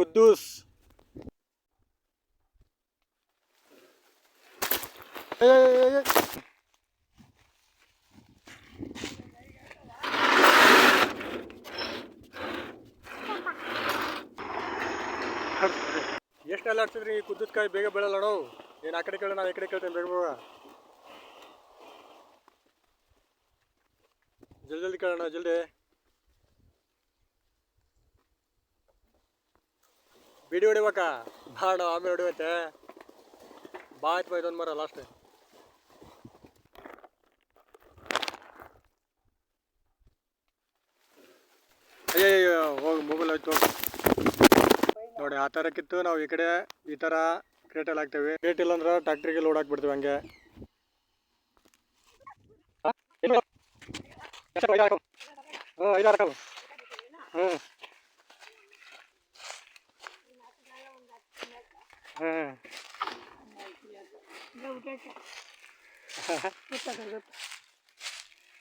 ಕುದ್ದೂಸ್. ಎಷ್ಟೆಲ್ಲ ಹಾಕ್ತಿದ್ರಿ ಈ ಕುದ್ದಸ್ಕಾಯಿ ಬೇಗ ಬೆಳಲ್ಲ ನೋವು ಏನು ಆ ಕಡೆ ಕೇಳ ನಾವು ಈ ಕಡೆ ಕೇಳ್ತೇನೆ ಬೇಗ ಬೇಗ. ಜಲ್ದಿ ಜಲ್ದಿ ಕೇಳೋಣ ಜಲ್ದಿ. ಬಿಡಿ ಹೊಡಿಬೇಕ? ಬಾಣ ಆಮೇಲೆ ಹೊಡಿಬೇಕ ಬಾ ಆಯ್ತು ಬಾ ಇದೊಂದು ಮರ ಲಾಸ್ಟ್ ಅಯ್ಯೋ ಹೋಗಿ ಮೊಬೈಲ್ ಆಯ್ತು ಹೋಗಿ. ನೋಡಿ, ಆ ಥರಕ್ಕಿತ್ತು ನಾವು ಈ ಕಡೆ ಈ ಥರ ಕ್ರೇಟಲ್ಲಿ ಹಾಕ್ತೇವೆ. ಕ್ರೇಟ್ ಇಲ್ಲ ಅಂದ್ರೆ ಟ್ಯಾಕ್ಟ್ರಿಗೆ ಲೋಡ್ ಹಾಕ್ಬಿಡ್ತೀವಿ ಹಂಗೆ. ಐದಾರು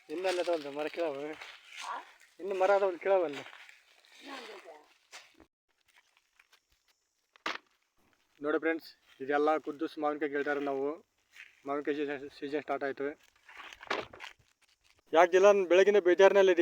ಇನ್ನಲ್ಲ ಒಂದು ಮರ ಕೇಳವು? ಇನ್ನು ಮರ ಅದ ಒಂದು ಕೇಳವಲ್ಲ. ನೋಡಿ ಫ್ರೆಂಡ್ಸ್ ಇದೆಲ್ಲ ಕುದ್ದು ಮಾವಿನಕಾಯಿ ಕೇಳ್ತಾರೆ ನಾವು. ಮಾವಿನಕಾಯಿ ಸೀಸನ್ ಸ್ಟಾರ್ಟ್ ಆಯಿತು. ಯಾಕೆ ಜಿಲ್ಲ ಬೆಳಗಿನ ಬೇಜಾರಿನಲ್ಲಿ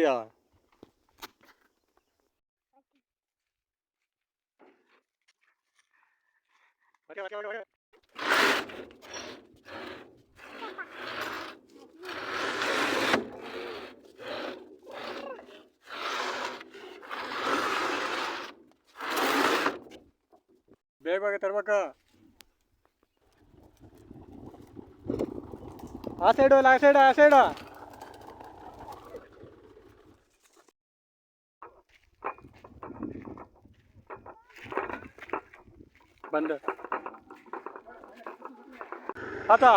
ಬೇಗ ಬೇಗ ತರ್ಬೇಕ ಆ ಸೈಡು ಅಲ್ಲ ಆ ಸೈಡ್ ಆ ಸೈಡು ಬಂದ আচ্ছা।